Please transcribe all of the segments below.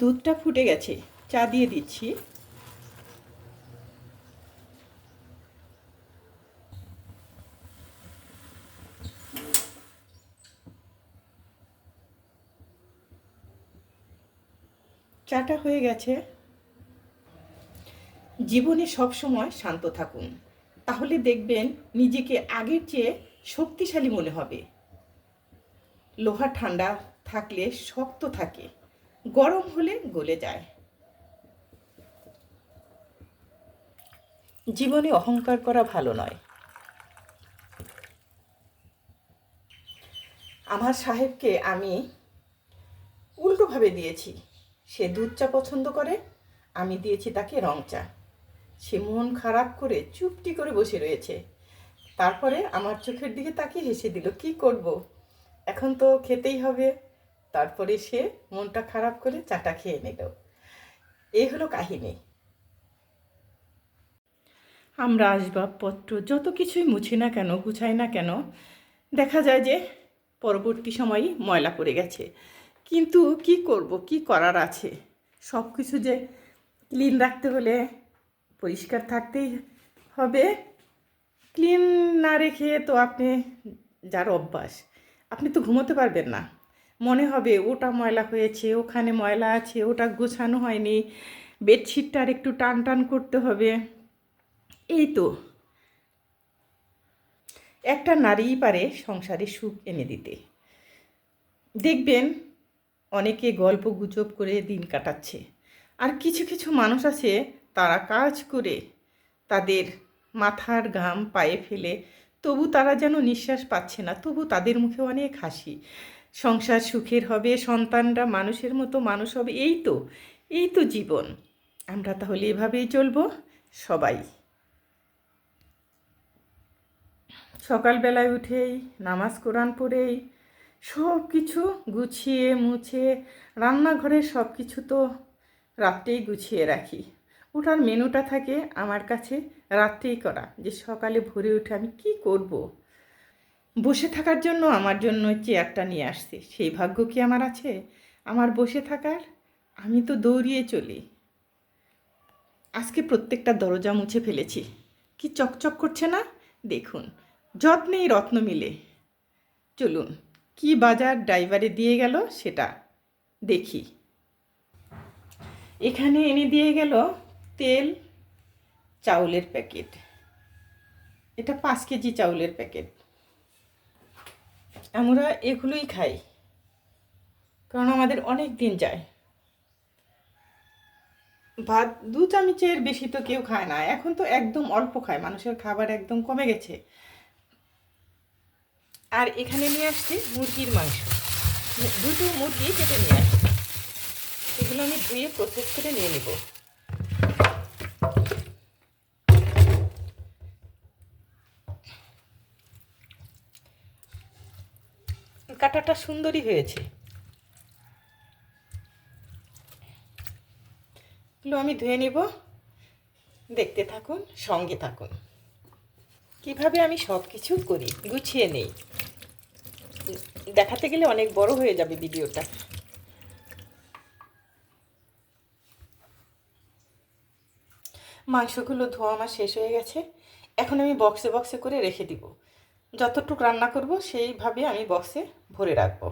দুধটা ফুটে গেছে, চা দিয়ে দিচ্ছি। চাটা হয়ে গেছে। জীবনে সব সময় শান্ত থাকুন, তাহলে দেখবেন নিজেকে আগের চেয়ে শক্তিশালী মনে হবে। লোহা ঠান্ডা থাকলে শক্ত থাকে। গরম হলে গলে যায়। জীবনে অহংকার করা ভালো নয়। আমার সাহেবকে আমি উল্টোভাবে দিয়েছি। সে দুধ চা পছন্দ করে, আমি দিয়েছি তাকে রং চা সে মন খারাপ করে চুপটি করে বসে রয়েছে। তারপরে আমার চোখের দিকে তাকিয়ে হেসে দিল, কি করব? এখন তো খেতেই হবে। তারপরে সে মনটা খারাপ করে চাটা খেয়ে নিল। এই হলো কাহিনী। আমরা আসবাবপত্র যত কিছুই মুছি না কেন, গুছাই না কেন, দেখা যায় যে পরবর্তী সময়ই ময়লা পড়ে গেছে। কিন্তু কি করব, কি করার আছে? সব কিছু যে ক্লিন রাখতে হলে পরিষ্কার থাকতেই হবে। ক্লিন না রেখে তো আপনি যার অভ্যাস, আপনি তো ঘুমোতে পারবেন না। মনে হবে ওটা ময়লা হয়েছে, ওখানে ময়লা আছে, ওটা গোছানো হয়নি বেডশিটটা আর একটু টান টান করতে হবে। এই তো। একটা নারীই পারে সংসারে সুখ এনে দিতে। দেখবেন অনেকে গল্প গুজব করে দিন কাটাচ্ছে। আর কিছু কিছু মানুষ আছে তারা কাজ করে তাদের মাথার ঘাম পায়ে ফেলে, তবু তারা যেন নিঃশ্বাস পাচ্ছে না, তবু তাদের মুখে অনেক হাসি। সংসার সুখের হবে, সন্তানরা মানুষের মতো মানুষ হবে, এই তো এই তো জীবন। আমরা তাহলে এভাবেই চলবো, সবাই। সকালবেলায় উঠেই, নামাজ কোরআন পড়েই সব কিছু গুছিয়ে মুছে রান্নাঘরের সব কিছু তো রাত্রেই গুছিয়ে রাখি। ওটার মেনুটা থাকে আমার কাছে রাত্রেই করা, যে সকালে ভোরে উঠে আমি কি করব। বসে থাকার জন্য আমার জন্য চেয়ারটা নিয়ে আসছে। সেই ভাগ্য কি আমার আছে? আমার বসে থাকার? আমি তো দৌড়িয়ে চলি। আজকে প্রত্যেকটা দরজা মুছে ফেলেছি। কি চকচক করছে না? দেখুন যত্নেই রত্ন মিলে। চলুন, কি বাজার ড্রাইভারে দিয়ে গেল সেটা দেখি। এখানে এনে দিয়ে গেল তেল, চাউলের প্যাকেট। এটা পাঁচ কেজি চাউলের প্যাকেট। আমরা এগুলোই খাই। কারণ আমাদের অনেক দিন যায়। ভাত, দু চামচের বেশি তো কেউ খায় না। এখন তো একদম অল্প খায়। মানুষের খাবার একদম কমে গেছে। আর এখানে নিয়ে আসছি মুরগির মাংস। দুটো মুরগি কেটে নিয়ে আসছি। এগুলো আমি ধুয়ে প্রসেস করে নিয়ে নেব। কাটাটা সুন্দরই হয়েছে। এগুলো আমি ধুয়ে নিব। দেখতে থাকুন, সঙ্গে থাকুন। কীভাবে আমি সব কিছু করি, গুছিয়ে নেই। দেখাতে গেলে অনেক বড় হয়ে যাবে ভিডিওটা। মাংসগুলো ধোয়া আমার শেষ হয়ে গেছে। এখন আমি বক্সে বক্সে করে রেখে দিব। যতটুকু রান্না করব সেইভাবে আমি বক্সে ভরে রাখব।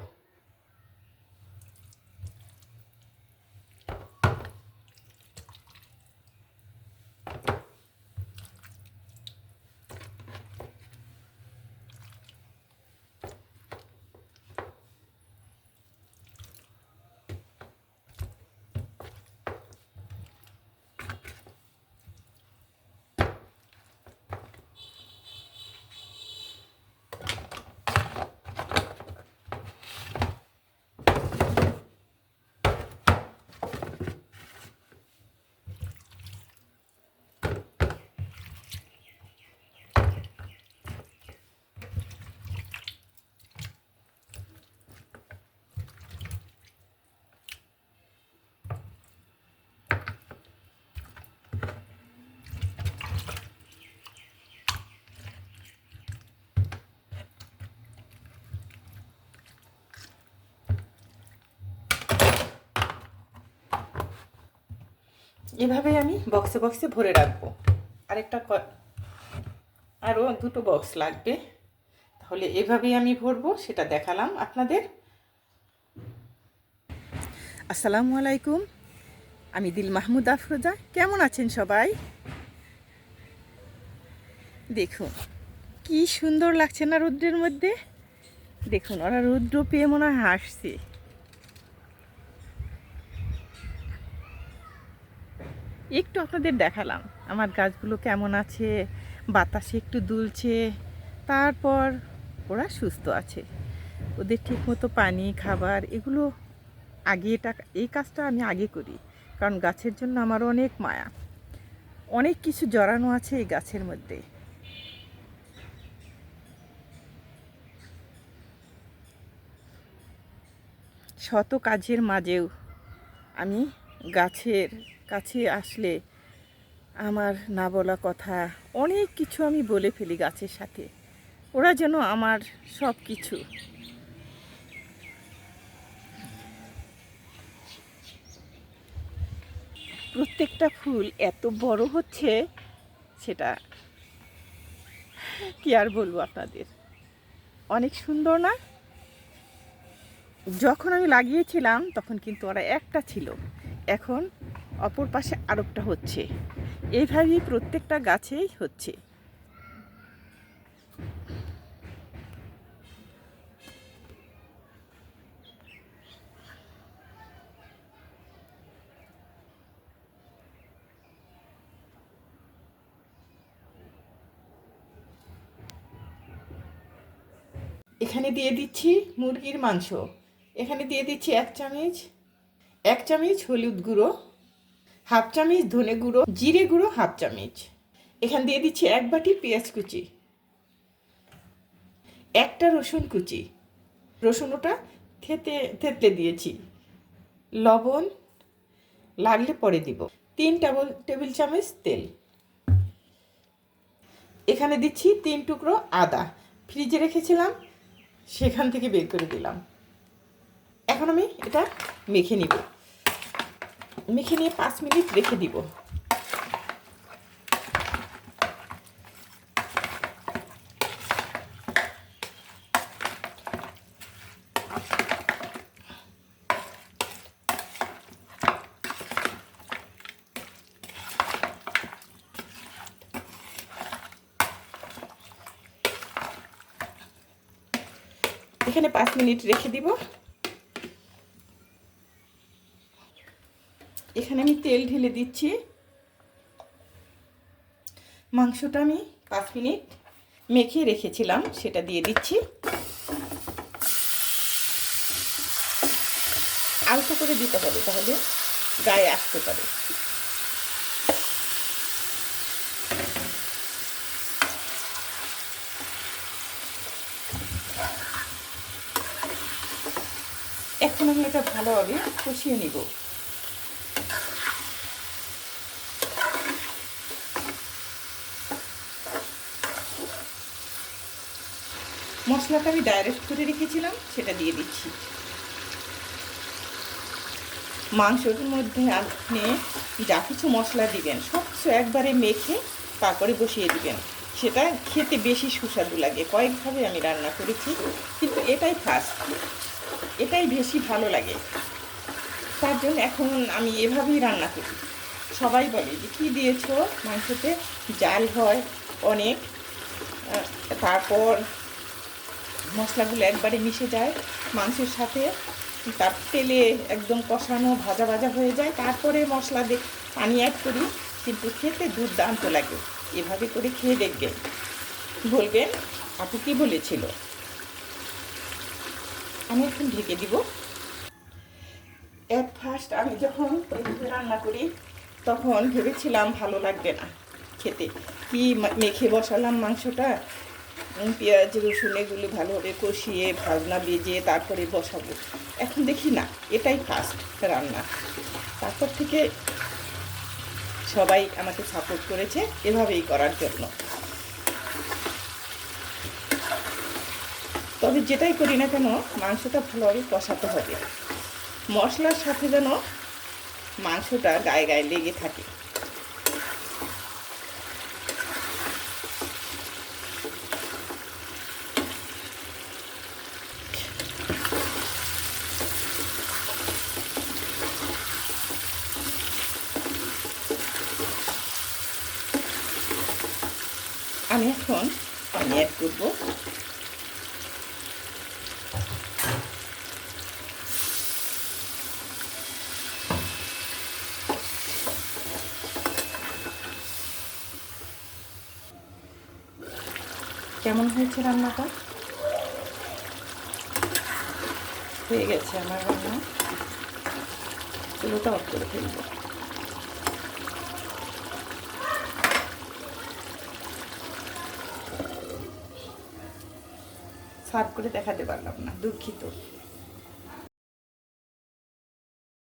এভাবে আমি বক্সে বক্সে ভরে রাখব। আরেকটা আরও দুটো বক্স লাগবে। তাহলে এভাবেই আমি ভরবো, সেটা দেখালাম আপনাদের। আসসালামু আলাইকুম, আমি দিল মাহমুদ আফরোজা। কেমন আছেন সবাই? দেখুন, কি সুন্দর লাগছে না রৌদ্রের মধ্যে? দেখুন, ওরা রৌদ্র পেয়ে মনে হয় হাসছে। একটু আপনাদের দেখালাম, আমার গাছগুলো কেমন আছে, বাতাসে একটু দুলছে, তারপর ওরা সুস্থ আছে। ওদের ঠিকমতো পানি, খাবার, এগুলো আগে এটা, এই কাজটা আমি আগে করি, কারণ গাছের জন্য আমার অনেক মায়া। অনেক কিছু জড়ানো আছে এই গাছের মধ্যে। শত কাজের মাঝেও আমি গাছের কাছে আসলে আমার না বলা কথা অনেক কিছু আমি বলে ফেলি গাছের সাথে। ওরা যেন আমার সব কিছু। প্রত্যেকটা ফুল এত বড় হচ্ছে সেটা কি আর বলব আপনাদের? অনেক সুন্দর না? যখন আমি লাগিয়েছিলাম তখন কিন্তু ওরা একটা ছিল। এখন অপর পাশে আরেকটা হচ্ছে। এইভাবেই প্রত্যেকটা গাছেই হচ্ছে। এখানে দিয়ে দিচ্ছি মুরগির মাংস। এখানে দিয়ে দিচ্ছি এক চামচ এক চামচ হলুদ গুঁড়ো। হাফ চামচ ধনে গুঁড়ো, জিরে গুঁড়ো, হাফ চামচ। এখানে দিয়ে দিচ্ছি এক বাটি পেঁয়াজ কুচি, একটা রসুন কুচি। রসুন ওটা থেতে থেতলে দিয়েছি। লবণ লাগলে পরে দিব। তিন টেবল, টেবিল চামচ তেল। এখানে দিচ্ছি তিন টুকরো আদা। ফ্রিজে রেখেছিলাম, সেখান থেকে বের করে দিলাম। এখন আমি এটা মেখে নিব। মেখে নিয়ে পাঁচ মিনিট রেখে দিব। এখানে পাঁচ মিনিট রেখে দিব। এখানে আমি তেল ঢেলে দিচ্ছি। মাংসটা আমি পাঁচ মিনিট মেখে রেখেছিলাম, সেটা দিয়ে দিচ্ছি। আলতো করে দিতে হবে, তাহলে গায়ে আসতে পারে। এখন আমি এটা ভালোভাবে কষিয়ে নিব। মশলাটা আমি ডাইরেক্ট করে রেখেছিলাম, সেটা দিয়ে দিচ্ছি। মাংসের মধ্যে আপনি যা কিছু মশলা দিবেন সব কিছু একবারে মেখে তারপরে বসিয়ে দিবেন। সেটা খেতে বেশি সুস্বাদু লাগে। কয়েকভাবে আমি রান্না করেছি, কিন্তু এটাই ফার্স্ট এটাই বেশি ভালো লাগে। তার জন্য এখন আমি এভাবেই রান্না করি। সবাই বলে যে, কী দিয়েছ মাংসতে? জাল হয় অনেক। তারপর মশলাগুলো একবারে মিশে যায়, মাংসের সাথে। তার তেলে একদম কষানো ভাজা ভাজা হয়ে যায়। তারপরে মশলা দিয়ে পানি অ্যাড করি, কিন্তু খেতে দুর্দান্ত লাগে। এভাবে করে খেয়ে দেখবেন। বলবেন, আপু কী বলেছিল? আমি এখন ঢেকে দিব। এক ফার্স্ট আমি যখন রান্না করি, তখন ভেবেছিলাম ভালো লাগবে না খেতে। কি মেখে বসালাম মাংসটা? পেঁয়াজ, রসুন এগুলো ভালোভাবে কষিয়ে, ভাজনা বেজে তারপরে বসাবো। এখন দেখি না, এটাই ফার্স্ট রান্না। তারপর থেকে সবাই আমাকে সাপোর্ট করেছে এভাবেই করার জন্য। তবে যেটাই করি না কেন, মাংসটা ভালোভাবে কষাতে হবে। মশলার সাথে যেন মাংসটা গায়ে গায়ে লেগে থাকে। আমি এখন পানি অ্যাড করব। কেমন হয়েছে রান্নাটা? হয়ে গেছে আমার রান্না। চুলোটা অফ করে ফেলব। সার্ভ করে দেখাতে পারলাম না দুঃখিত।